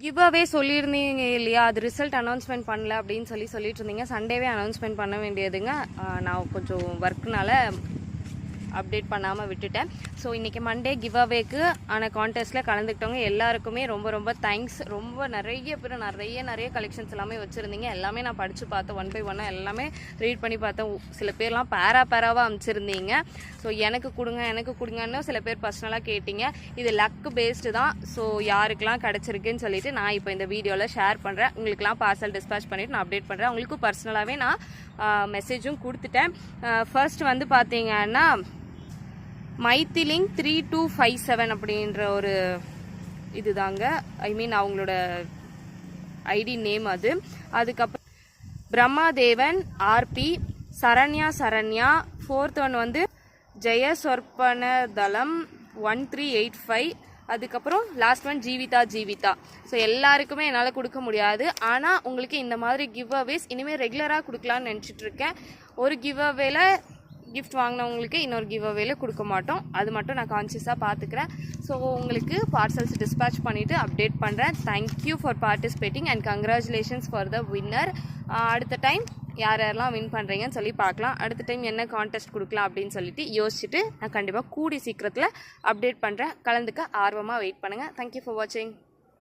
Give away சொல்லியிருந்தீங்க இல்லையா? அது ரிசல்ட் அனௌன்ஸ்மெண்ட் பண்ணல அப்படின்னு சொல்லி சொல்லிட்டு இருந்தீங்க. சண்டேவே அனௌன்ஸ்மெண்ட் பண்ண வேண்டியதுங்க. நான் கொஞ்சம் ஒர்க்னால அப்டேட் பண்ணாமல் விட்டுட்டேன். ஸோ இன்றைக்கி மண்டே கிவ் அவேக்கு ஆன கான்டெஸ்ட்டில் கலந்துக்கிட்டவங்க எல்லாருக்குமே ரொம்ப ரொம்ப தேங்க்ஸ் ரொம்ப நிறைய பேர் நிறைய நிறைய கலெக்ஷன்ஸ் எல்லாமே வச்சுருந்தீங்க. எல்லாமே நான் படித்து பார்த்தேன் ஒன் பை ஒன்னாக எல்லாமே ரீட் பண்ணி பார்த்தேன் சில பேர்லாம் பேரா பேராவாக அமைச்சிருந்தீங்க. ஸோ எனக்கு கொடுங்க எனக்கு கொடுங்கன்னு சில பேர் பர்சனலாக கேட்டிங்க. இது லக்கு பேஸ்டு தான். ஸோ யாருக்கெல்லாம் கிடச்சிருக்குன்னு சொல்லிட்டு நான் இப்போ இந்த வீடியோவில் ஷேர் பண்ணுறேன் உங்களுக்குலாம் பார்சல் டிஸ்பேச் பண்ணிவிட்டு நான் அப்டேட் பண்ணுறேன் உங்களுக்கும் பர்சனலாகவே நான் மெசேஜும் கொடுத்துட்டேன். ஃபர்ஸ்ட் வந்து பார்த்தீங்கன்னா மைத்திலிங் த்ரீ டூ ஃபைவ் செவன் அப்படின்ற ஒரு இதுதாங்க. ஐ மீன் அவங்களோட ஐடி நேம் அது. அதுக்கப்புறம் Brahmadevan RP Saranya Saranya fourth one வந்து ஜெய சொற்பன தளம் ஒன் த்ரீ எயிட் ஃபைவ் அதுக்கப்புறம் last one Jeevitha Jeevitha. So எல்லாருக்குமே என்னால் கொடுக்க முடியாது. ஆனால் உங்களுக்கு இந்த மாதிரி கிவ் அவேஸ் இனிமேல் ரெகுலராக கொடுக்கலான்னு நினச்சிட்ருக்கேன் ஒரு கிவ் அவேல கிஃப்ட் வாங்கினவங்களுக்கு இன்னொரு கிவ் அவேல கொடுக்க மாட்டோம். அது மட்டும் நான் கான்சியஸாக பார்த்துக்கிறேன் ஸோ உங்களுக்கு பார்சல்ஸ் டிஸ்பேச் பண்ணிவிட்டு அப்டேட் பண்ணுறேன் thank you for participating and congratulations for the winner அடுத்த டைம் யார் யாரெல்லாம் வின் பண்ணுறீங்கன்னு சொல்லி பார்க்கலாம் அடுத்த டைம் என்ன கான்டெஸ்ட் கொடுக்கலாம் அப்படின்னு சொல்லிட்டு யோசிச்சுட்டு நான் கண்டிப்பாக கூடி சீக்கிரத்தில் அப்டேட் பண்ணுறேன் கலந்துக்க ஆர்வமாக வெயிட் பண்ணுங்கள் தேங்க்யூ ஃபார் வாட்சிங்